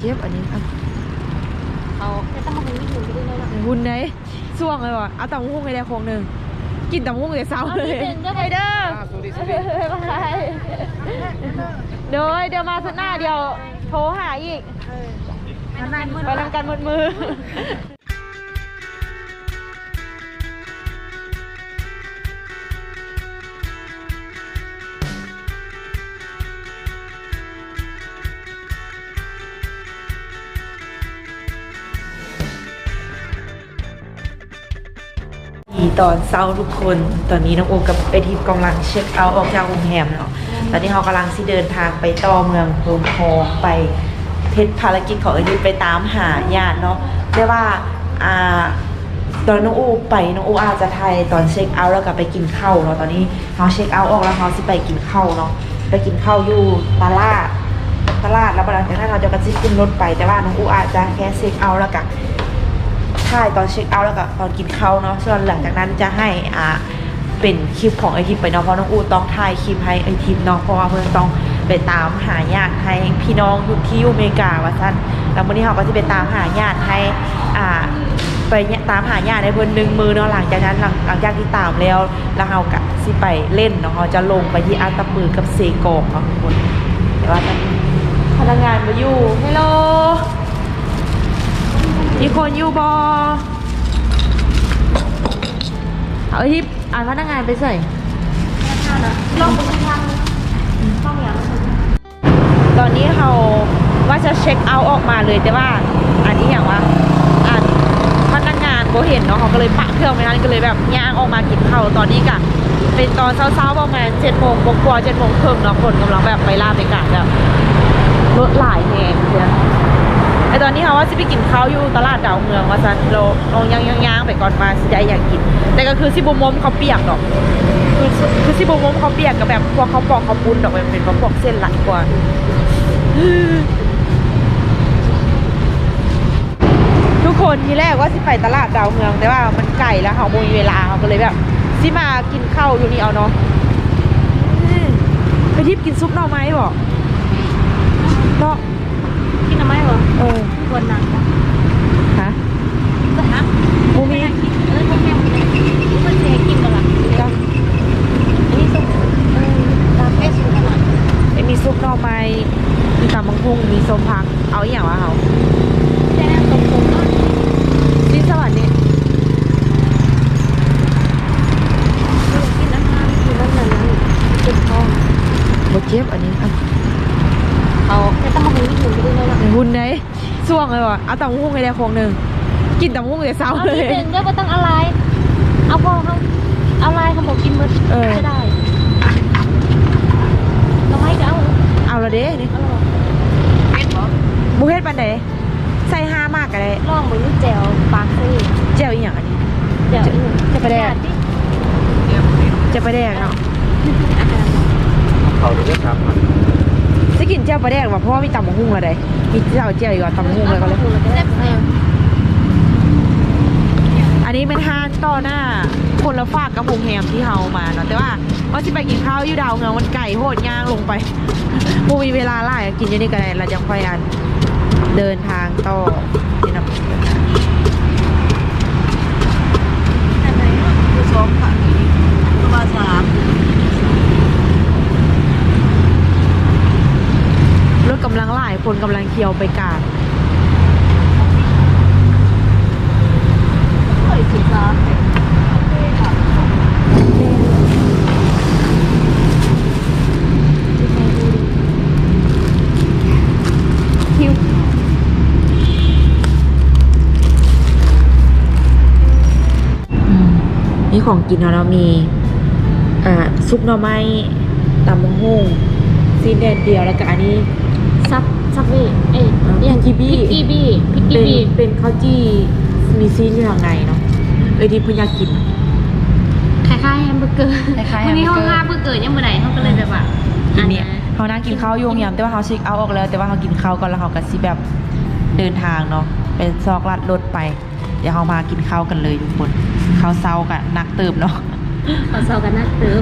เจ็บอันนี้อะเอาแค่ต้องมาหุงนี่หุงไปด้วยนะหุ่นไหนส่วงเลยว่ะเอาตำหุ้งให้ได้โคงหนึ่งกินตำหุ้งแต่เช้าเอาเลนิยดนึงก็ไปไปเด้อสวัสดีสวัสดีไปเดี๋ยวเดี๋ยวมาสุดหน้าเดี๋ยวโทรหาอีกไปทำการมืดมือ อีตอนเศร้าทุกคน ตอนนี้น้องโอกับไอทีมกำลังเช็คเอาท์ออกจากโรงแรมเนาะ ตอนนี้เขากำลังสิเดินทางไปต่อเมืองโพนทองไปเพชรภารกิจของไอทีมไปตามหาญาติเนาะได้ว่าอ่าตอนน้องอูไปน้องอูอาจจะไทยตอนเช็คเอาท์แล้วก็ไปกินข้าวเนาะตอนนี้เขาเช็คเอาท์ออกแล้วเขาสิไปกินข้าวเนาะไปกินข้าวอยู่ตลาดตลาดแล้วหลังจากนั้นเราจะกระซิบขึ้นรถไปแต่ว่าน้องอูอาจจะแค่เช็คเอาท์แล้วก็ ถ่ตอนเช็คเอาท์แล้วก็ตอนกินข้าวเนาะส่วนหลังจากนั้นจะให้อ่าเป็นคลิปของไอทิปไปเนาะเพราะน้องอูต้องถ่ายคลิปให้ไอทิปเนาะเพราะว่าเพื่อนต้องไปตามหาญาติให้พี่น้องอยู่ที่อเมริกาว่าท่านแล้ววันนี้เขาก็จะไปตามหาญาติให้อ่าไปตามหาญาติในเพิ่อนหนึ่งมือเนาะหลังจากนั้นหลังหลังจากที่ตามแล้วแล้วเราก็สิไปเล่นเนาะเขาจะลงไปที่อาตมือกับเซกองเนาะทุกคนแต่ว่าพนักงานมาอยู่เฮลโล มีคนอยู่บอเอาอ้ที่อ่านพนักงานไปใส่ลองไปทางต้องอย่างตอนนี้เขาว่าจะเช็คเอาท์ออกมาเลยแต่ว่าอันนี้อย่างว่าอ่านพนักงานก็เห็นเนาะเขาก็เลยปะเครื่องไม่ทันก็เลยแบบย่างออกมากินข้าวตอนนี้กะเป็นตอนเช้าๆประมาณเจ็ดโมงกว่าเจ็ดโมงครึ่งเนาะคนกำลังแบบไปลาไปกะแบบรถหลายแหงเดีย ไอตอนนี้เขาว่าจะไปกินข้าวอยู่ตลาดดาวเมืองว่าซันเราลองย่างย่างๆไปก่อนมาสิได้อยากกิน แต่ก็คือซิบมมเขาเปียกดอก คือคือซิบมมเขาเปียกกับแบบพวกเขาปอกเขาปุ้นดอกมันเป็นพวกเส้นหลักกว่าทุกคนทีแรกว่าสิไปตลาดดาวเมืองแต่ว่ามันไกลแล้วเขาบ่มีเวลาเขาก็เลยแบบสิมากินข้าวอยู่นี่เอาเนาะไปทิพกินซุปหน่อไม้บอกเนาะ เออ คนนั้นง ฮะ ก็ฮะ มูมี เออไม่แห้งเลยมันจะให้กินกันละ จ้ะ อันนี้สุกเออตามเอสสุกหน่อย ไอ้มีซุปหน่อไม้มีตำบังคุงมีส้มพัก เอาอหย่างวะเขา แจ้งตรงๆเนาะ ที่สวรรค์นี่ กินอาหารกินนั่นนั่นนั่นเจ็บท้อง บดเจ็บอันนี้อะ เอาแค่ต้องมาหุงนี่หุงไปด้วยนะ หุ่นไหนส่วง เลยว่ะเอาตำบักหุ้งให้ได้โคงหนึ่งกินตำบักหุ้งแต่เช้าเอาเลนิยดนึงก็ไม่ต้องอะไร เอาพอเขาเอาลายเขาบอกกินมืดเออจะได้เราไม่ก็เอาเอาละเด้นี่เอาหรอเป็นเหรอบุเฮ็ดปันไหนใส่ห้ามากก็ได้ลองเหมือนแจวปากซี่เจียวอีหยังอันนี้ แจวอีกจะไปแดกญาติดิจะไปแดกเนาะอาหารเขาดูด้วยครับจะ กินเจ้าปลาแดกว่ะเพราะว่ามีตำบักหุ้งอะไรมีเจ้าเจียวอีกว่าตำบักหุ่งอะไรก็เลยแซ่บแซ่อันนี้เป็นห้างต่อหน้า คนละฝากกับโรงแรมที่เฮามาเนาะแต่ว่าว่าสิไปกินข้าวอยู่ดาวเงามันไก่โหดย่างลงไปบ่มีเวลาไล่กินอยู่นี่ก็ได้เราจะค่อยอันเดินทางต่อนี่นะ อันไหนเนาะ คือสองค่ะประมาณสาม รถกำลังไล่ คนกำลังเคียวไปกลางเคะคิวนี่ของกินเรามีอ่าซุปหน่อไม้ตำมะฮุ่งซีนแดดเดียวแล้วก็อันนี้ซับ ซับบี้เอ้ยอ่าเนี่ยพิกกี้บี้ พิกกี้บี้พิกเป็กี้นบี้เป็นข้าวจี้มีซีนอยู่ข้างในเนาะเอ้ยที่เพิ่นอยากกิน คล้ายๆแฮมเบอร์เกอร์คล้ายๆวันนี้แฮมห้เบอองร์เกอร์ห้าเบอร์เกอร์ยังเมื่อไหร่เขาก็เลยแบบว่าอันเนี้ยเขานั่งกินข้าวอยุ่โรงแยมแต่ว่าเขาเช็คเอาท์ออกแล้ว แต่ว่าเขากินข้าวก่อนแล้วเขาก็สิแบบเดินทางเนาะเป็นซอกลัดรถไป เดี๋ยวเขามากินข้าวกันเลยทุกคนข้าวเซากับนักเติมเนาะ ขอเซากันนะเติม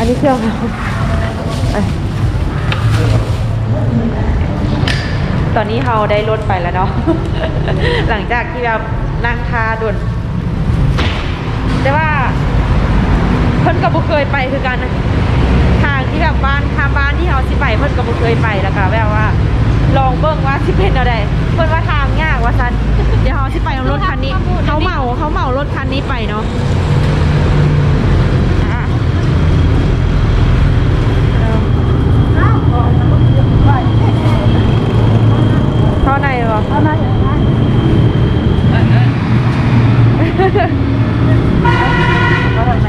อันนี้เครื่องเราไปตอนนี้เราได้รถไปแล้วเนาะ หลังจากที่แบบนั่งทาด่วนแต่ว่าเพิ่นก็บ่เคยไปคือกันทางที่แบบบ้านทางบ้านที่เราสิไปเพิ่นก็บ่เคยไปแล้วก็แบบว่า ลองเบิ่งว่าสิเป็นอะไรเพิ่นว่าทางยากว่าซันเดี๋ยวเราสิไปรถคันนี้เขาเหมาเขาเหมารถคันนี้ไปเนาะอะเข้าในเหรอ เอามาอย่างนั้น เข้าทางใน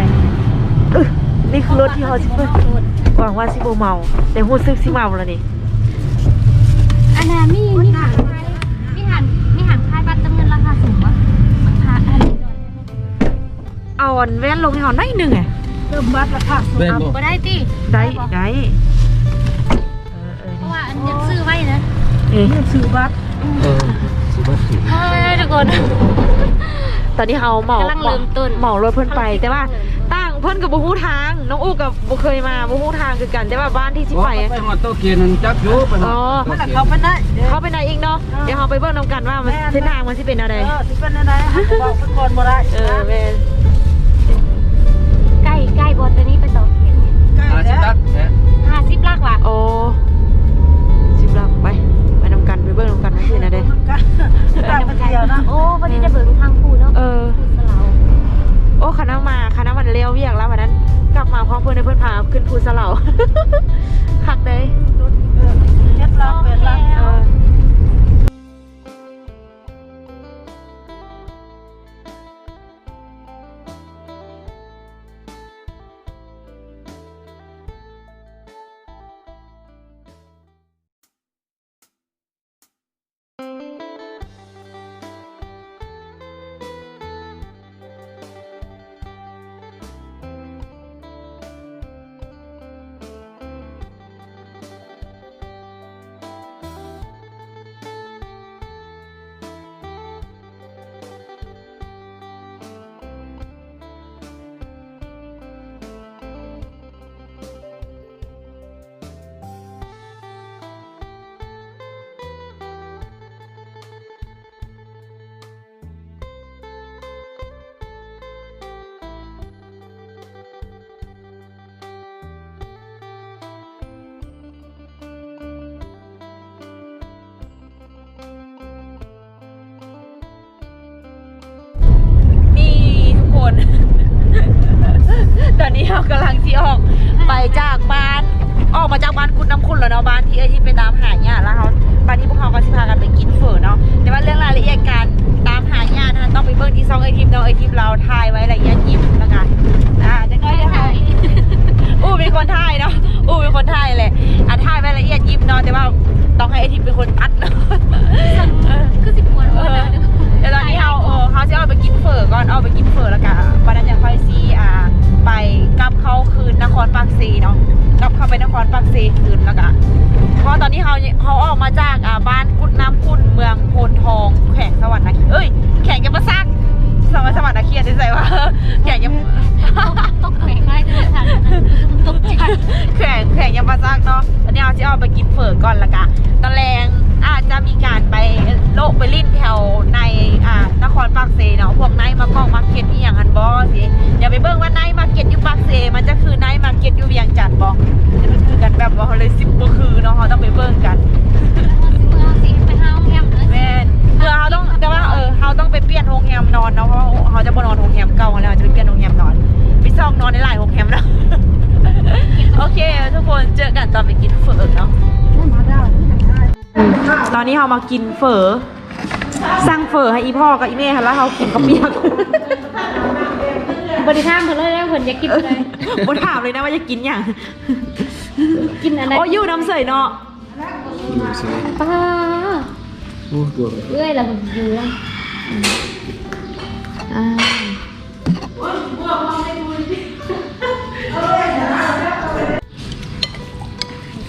อึ๊ะนี่คือรถที่ เขาสิเพิ่นหวังว่าสิบ่เมาแต่รู้สึกสิเมาแล้วนี่อันนั้นมีมีหันมีหันมีหันคายบัตรเติมเงินราคาสูงวะมันพาอันนี้ก่อนเอาอันแว่นลงให้เขาหน่อยหนึงไงเริ่มบัดราคาสูงเล่นบ่บ่ได้ติได้ได้เออเออเพราะว่าอันนี้ซื้อไว้นะเอ๊ะซื้อบัตรเออสุบัติเฮ้ยทุกคนตอนนี้เขาเหมากำลังเริ่มต้นเหมารถเพิ่นไปแต่ว่าตั้ง เพิ่นกับบ่ฮู้ทาง น้องอู้กับบ่เคยมาบ่ฮู้ทางคือกันแต่ว่าบ้านที่สิไปไปอะไปหอดโตะเกียนนั่นจักอยู่ไปหอดอ๋อโต๊ะมันเกียนเขาไปได้เด้อ เขาไปไหนอีกเนาะเดี๋ยวเราไปเบิ่งนํกันว่ามันเส้นทางมันสิเป็นอะไร เออสิเป็นอะไรเขาบอกไปก่อนบ่ได้เออแม่นใกล้ใกล้บนตัวนี้ไปต่อเขียนใกล้อาชิแล้ว ตักแท้ห้าสิบลักว่ะโอ้สิบลักไปไปนํกันไปเบิ่งนํกันว่าสิเป็นอะไรมันกันตามไปเดียวนะโอ้พอดีได้เบิ่งทางผู้เนาะเออ ผู้สลาว โอ้คณะมาคณะมันเลี้ยวเวียกแล้ววันนั้น กลับมาพร้อมเพื่อนให้เพื่อนพาขึ้นภูสะเหลาคักเด้ยเออเจ็ดลักแปดลักเออ ไปจากบ้าน ออกมาจากบ้านคุณน้ำคุณแล้วเนาะบ้านที่ไอที่ไปตามหาเนี่ยแล้วเขาบ้านที่พวกเขาก็สิพากันไปกินเฝอเนาะแต่ว่าเรื่องรายละเอียดการตามหาเนี่ยนะคะต้องไปเบิ่งที่ซองไอทีมเนาะไอทีมเราถ่ายไว้ละเอียดยิบแล้วกันอ่าจะก็จะถ่ายอู้เป็นคนถ่ายเนาะอู้เป็นคนถ่ายแหละอะถ่ายไว้ละเอียดยิบเนาะแต่ว่าต้องให้ไอทีมเป็นคนอัดเนาะคือสิบปวดเอหัวอนะเดี๋ยวตอนนี้เขาเออเขาจะเอาไปกินเฝอก่อนเอาไปกินเฝอแล้วกันวันนั้นจะค่อยซีอ่าไป ปากซีเนาะกลับเข้าไปนครปากซีคืนแล้วกันเพราะตอนนี้เขาเขาออกมาจากอ่าบ้านกุดน้ำคุณเมืองโพนทองแข่งสวรรค์นะเอ้ยแข่งยังมาซักสวรรค์สวรรค์นะเคียนได้ใจว่าแข่งยังตกแขวงง่ายจังเลยค่ะตกใจแข่งแข่งยังมาซักเนาะตอนนี้เอาจะเอาไปกินเฝอก่อนละกันตอนแรงอาจจะมีการไปโลกไปลิ้นแถวในอ่านครปากเซเนาะพวกไนท์มากล้องมาร์เก็ตนี่อย่างอันบอสิเดี๋ยวไปเบิ่งว่าไนท์มาร์เก็ตอยู่ปากเซมันจะคือไนท์มา ตอนนี้เรามากินเฝอสั่งเฝอให้อีพ่อกับอีแม่ค่ะแล้วเขากินข้าวเปียกบริษัทเพิ่นเลยแล้วเพิ่นอยากกินอะไรบนถามเลยนะว่าจะกินอย่างกินอะไรโอ้ยู่น้ำเสยเนาะอยู่เฉยป้าโอ้ตัวเอ้ยเราอยู่แล้วอ่า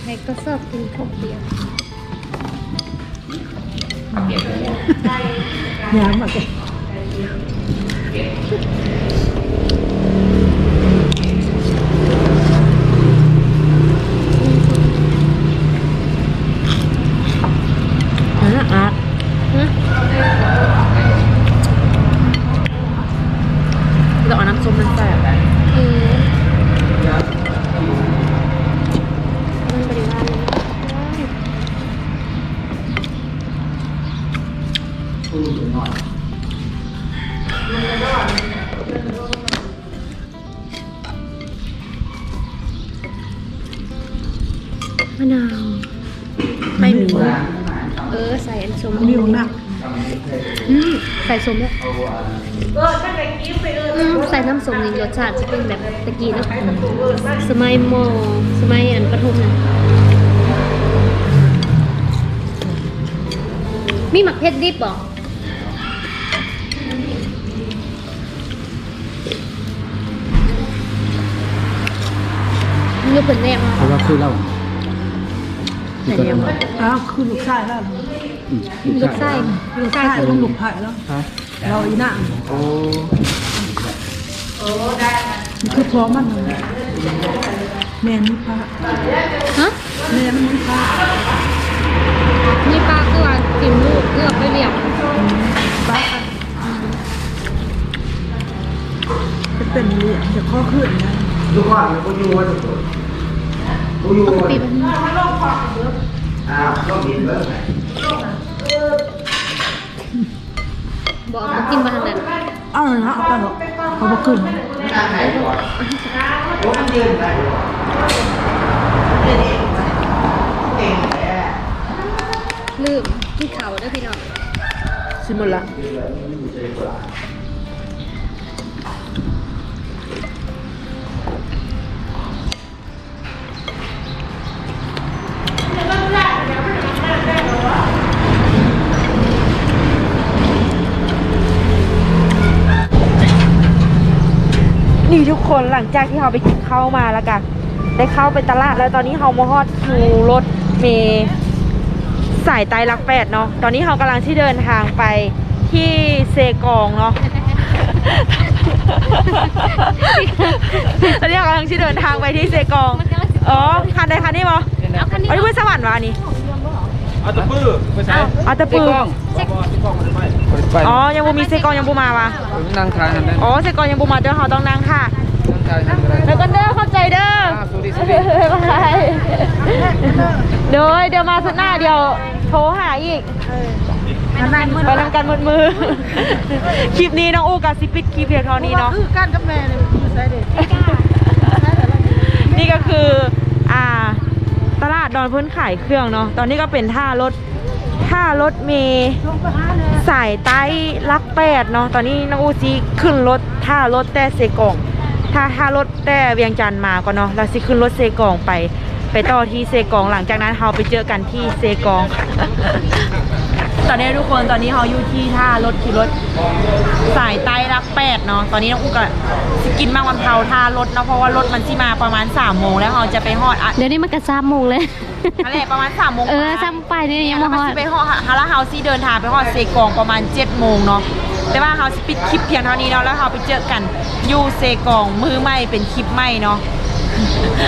ใครก็ชอบกินข้าวเปียก ยามมาแก เออใส่อันสมมีของหนักอืมใส่สมแล้วเออถ้าไปกินไปเอออืมใส่น้ำสมนี่รสชาติจะเป็นแบบตะกี้เนอะสมัยมสมัยอันประถมน่ะมีหมักเพชรดิบบ่มีผลแรกมาเพราะว่าคือเรา ใส่ยังอ้าวคือลูกชายแล้วอืมลูกไส้ลูกชายคือลูกไผ่แล้วเราอีน่ะโอ้มันคือท้องมันแม่นี่พระฮะแม่มันนี่พระมีปลาเกลือติ่มลูกเกลือไปเรียบพระจะเป็นเหลี่ยมจะข้อขึ้นนะลูกว่ามันก็ยูว่าจะ เปิดกูอยู่ปกว่าติมันอ้าวก็มีเบิร์ดบอกเอากินมาทางนั้นเอาเลยนะเอาไปเถอะเขาบอกขึ้นโอ้มันยืนได้ลืมที่เขาเด้อพี่น้องชิมหมดละ นี่ทุกคนหลังจากที่เราไปกินข้าวมาแล้วกันได้เข้าไปตลาดแล้วตอนนี้เรามาฮอดคิวรถเมย์สายไตรลักแปดเนาะตอนนี้เรากำลังที่เดินทางไปที่เซกองเนาะตอนนี้เรากำลังที่เดินทางไปที่เซกองอ๋อคันใดคันนี้บอเอาคันนี้อันนี้เป็นสวรรค์วะอันนี้ เอาตะปื้อไปใส่เอาตะปือเช็คไปอ๋อยังบ่มีเซกองยังบ่มาวะนั่งทานกันได้อ๋อเซกองยังบ่มาเดี๋ยวเราต้องนั่งค่ะนั่งทานกันได้แล้วก็เด้อเข้าใจเด้ออ่าสวัสดีสวัสดีบายเดี๋ยวเดี๋ยวมาสุดหน้าเดี๋ยวโทรหาอีกอันนั้นมันไปทำกันมืดมือ คลิปนี้น้องอูกับซิปิดคลิปเพียงเท่านี้เนาะคือกันกับแม่เลยคือใส่เด็กนี่ก็คืออ่า ตลาดดอนเพื้นขายเครื่องเนาะตอนนี้ก็เป็นท่ารถท่ารถเมย์สายใต้ลักแปดเนาะตอนนี้น้องอูซีขึ้นรถท่ารถแต่เซกองถ้าท่ารถแต่เวียงจันทร์มาก็เนาะเราซีขึ้นรถเซกองไป ไปต่อที่เซกองหลังจากนั้นเราไปเจอกันที่เซกอง อนนี้ทุกคนตอนนี้เราอยู่ที่ท่ารถขี่รถสายใต้รักแปดเนาะตอนนี้น้องอูก็สิกินมากวันเผาท่ารถเนาะเพราะว่ารถมันสิมาประมาณ3ามโมงแล้วเราจะไปฮอดอะเดี๋ยวนี้มันกระซามโมงเลยอะไรประมาณ3ามโมงเออซ้ำไปนี่ยังแล้มาวฮมันอดสิไปฮอดฮาราเฮาซี่เดินทางไปฮอดเซกองประมาณ7จ็ดโมงเนาะแต่ว่าเฮาสิปิดคลิปเพียงเท่านี้เนาะแล้วเราไปเจอกันอยูเซกองมือใหม่เป็นคลิปใหม่เนาะ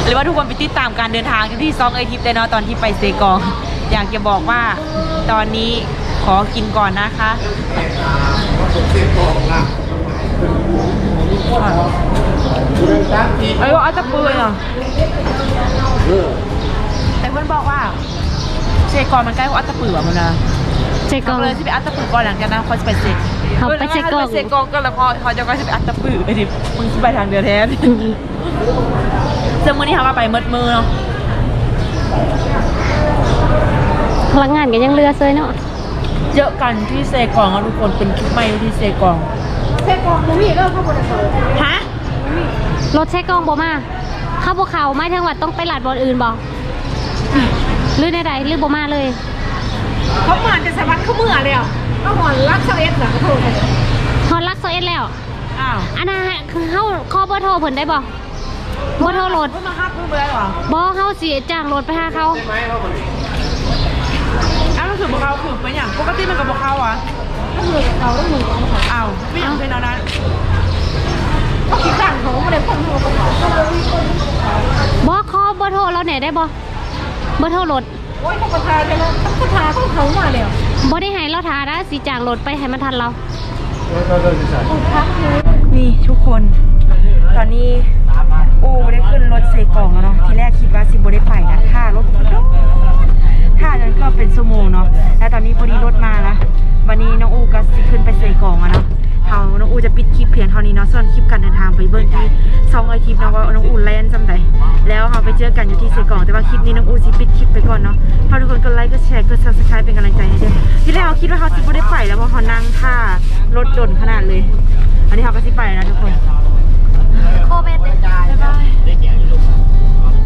หรือว่าทุกคนไปติดตามการเดินทางที่ซองเอยทิปได้เนาะตอนที่ไปเซกองอยากจะบอกว่าตอนนี้ ขอกินก่อนนะคะเอ้ยว่าเอาตะปืนเหรอแต่เพื่อนบอกว่าเซกองมันใกล้กว่าอัตตะปือว่ะมันนะเช็คกล้ก็องเลยที่ไปอัตตะปือก่อนหลังจากนั้นเขาจะไปเซกเขาไปเซกองไปเซกองก็แล้วพอเขาจะก็จะไปอัตตะปือไปดิมึงสิไปทางเดียวแท้ซึ่งมื้อนี้เขาก็ไปมืดมือเนาะพลังงานกันยังเรือเซยเนาะ เยอะกันที่เซกองอะทุกคนเป็นคลิปใหม่ที่เซกองเส้นกองมูมี่ก็เข้าไปในเขาฮะรถเช็คกล้องบ่มาเข้าบ่เขาไม่ทั้งวัดต้องไปหลัดบอลอื่นบ่หรือใดๆหรือบ่มาเลย เขาเหมือนจะสวัสดิ์เขาเมื่อเลยอะก็หอนรักเสเอ็ดหลังโทษเลยฮอนลักโซเอสแล้ว อ้าวอันน่ะคือเฮาขอเบอร์โทรเพิ่นได้บ่เบอร์โทรรถเพิ่งมาฮักเพิ่งไปได้หรอบ่เฮาสิจ้างรถไปหาเขาอ้าวมัน คือบุเขาคือเป็นอย่างปกติมันกับบุเขาอะต้องมือเขาต้องมือของเขาอ้าวไม่อยากเป็นเอานั้นเขาคิดกันเขาไม่ได้คนหัวกระเป๋าบ่ขอเบอร์โทรเราไหนได้บ่เบอร์โทรรถโอ้ยเขาประทานเลยนะเขาประทานเขาเขามาแล้วบ่ได้ให้เราถานะสีจากรถไปให้มันทันเรานี่ทุกคน ตอนนี้อูได้ขึ้นรถเซกองแล้วเนาะทีแรกคิดว่าสิบได้ไปนะถ้ารถโดนถ้านั้นก็เป็นชั่วโมงเนาะ แล้วตอนนี้พอดีรถมาแล้ววันนี้น้องอูก็สิขึ้นไปเซกองอะเนาะเขาน้องอูจะปิดคลิปเพียงเท่านี้เนาะส่วนคลิปการเดินทางไปเบิ้งที่ซองไอทิปเนาะว่าน้องอูแลนด์จำได้แล้วเราไปเจอกันอยู่ที่เซกองแต่ว่าคลิปนี้น้องอูสิปิดคลิปไปก่อนเนาะพาทุกคนกดไลค์กดแชร์กดซับสไครป์เป็นกำลังใจให้ด้วยที่แรกเราคิดว่าเขาสิบได้ไปแล้วเพราะเขานั่งท่ารถดนขนาดเลย อันนี้เขาก็สิไปแล้วนะทุกคนโคเบสบ๊ายบาย